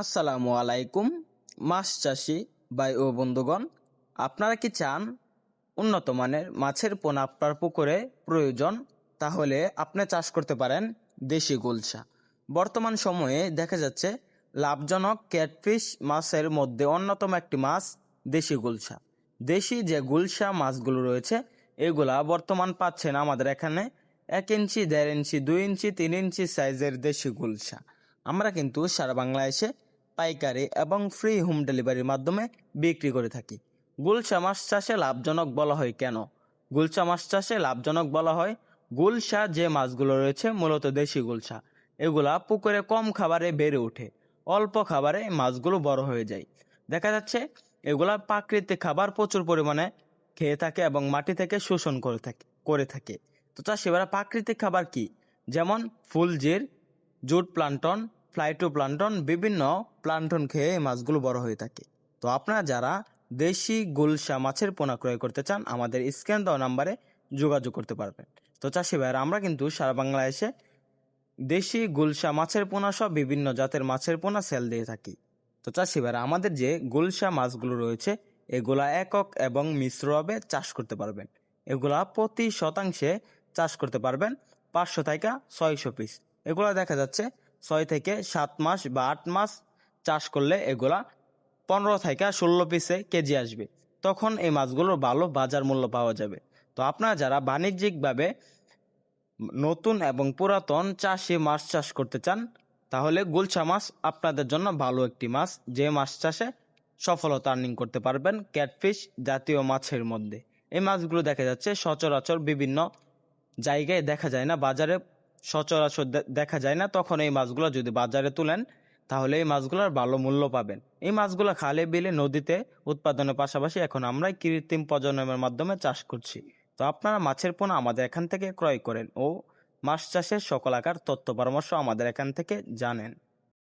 আসসালামু আলাইকুম, মাছ চাষি ভাই ও বন্ধুগণ। আপনারা কি চান উন্নত মানের মাছের পোনা আপনার পুকুরে প্রয়োজন? তাহলে আপনি চাষ করতে পারেন দেশি গুলশা। বর্তমান সময়ে দেখা যাচ্ছে লাভজনক ক্যাটফিশ মাছের মধ্যে অন্যতম একটি মাছ দেশি গুলশা। দেশি যে গুলশা মাছগুলো রয়েছে, এগুলা বর্তমান পাচ্ছেন আমাদের এখানে এক ইঞ্চি, দেড় ইঞ্চি, দুই ইঞ্চি, তিন ইঞ্চি সাইজের দেশি গুলশা। আমরা কিন্তু সারা বাংলাদেশে পাইকারি এবং ফ্রি হোম ডেলিভারির মাধ্যমে বিক্রি করে থাকি। গুলশা মাছ চাষে লাভজনক বলা হয় কেন? গুলশা মাছ চাষে লাভজনক বলা হয়, গুলশা যে মাছগুলো রয়েছে, মূলত দেশি গুলশা। এগুলা পুকুরে কম খাবারে বেড়ে ওঠে। অল্প খাবারে মাছগুলো বড় হয়ে যায়। দেখা যাচ্ছে, এগুলা প্রাকৃতিক খাবার প্রচুর পরিমাণে খেয়ে থাকে এবং মাটি থেকে শোষণ করে থাকে করে থাকে। তো চাষিবারা প্রাকৃতিক খাবার কি? যেমন ফুলজির জুট প্লান্টন ফ্লাইটো প্লান্টন বিভিন্ন প্লান্টন খেয়ে এই মাছগুলো বড় হয়ে থাকে। তো আপনারা যারা দেশি গুলশা মাছের পোনা ক্রয় করতে চান, আমাদের স্ক্যান দেওয়া নাম্বারে যোগাযোগ করতে পারবেন। তো চাষি ভাইয়েরা, আমরা কিন্তু সারা বাংলাদেশে দেশি গুলশা মাছের পোনা সব বিভিন্ন জাতের মাছের পোনা সেল দিয়ে থাকি। তো চাষি ভাইরা আমাদের যে গুলশা মাছগুলো রয়েছে, এগুলা একক এবং মিশ্রভাবে চাষ করতে পারবেন। এগুলা প্রতি শতাংশে চাষ করতে পারবেন পাঁচশো থেকে ছয়শো পিস। এগুলা দেখা যাচ্ছে ছয় থেকে সাত মাস বা আট মাস চাষ করলে এগুলা পনেরো থেকে ষোলো পিসে কেজি আসবে। তখন এই মাছগুলোর ভালো বাজার মূল্য পাওয়া যাবে। তো আপনারা যারা বাণিজ্যিকভাবে নতুন এবং পুরাতন চাষি মাছ চাষ করতে চান, তাহলে গুলশা মাছ আপনাদের জন্য ভালো একটি মাছ। যে মাছ চাষে সফলতা আর্নিং করতে পারবেন ক্যাটফিশ জাতীয় মাছের মধ্যে। এই মাছগুলো দেখা যাচ্ছে সচরাচর বিভিন্ন জায়গায় দেখা যায় না, বাজারে সচরাচর দেখা যায় না, তখন এই মাছগুলো যদি বাজারে তুলেন, তাহলে এই মাছগুলোর ভালো মূল্য পাবেন। এই মাছগুলো খালে বিলে নদীতে উৎপাদনের পাশাপাশি এখন আমরাই কৃত্রিম প্রজননের মাধ্যমে চাষ করছি। তো আপনারা মাছের পোনা আমাদের এখান থেকে ক্রয় করেন ও মাছ চাষের সকল আকার, তথ্য, পরামর্শ আমাদের এখান থেকে জানেন।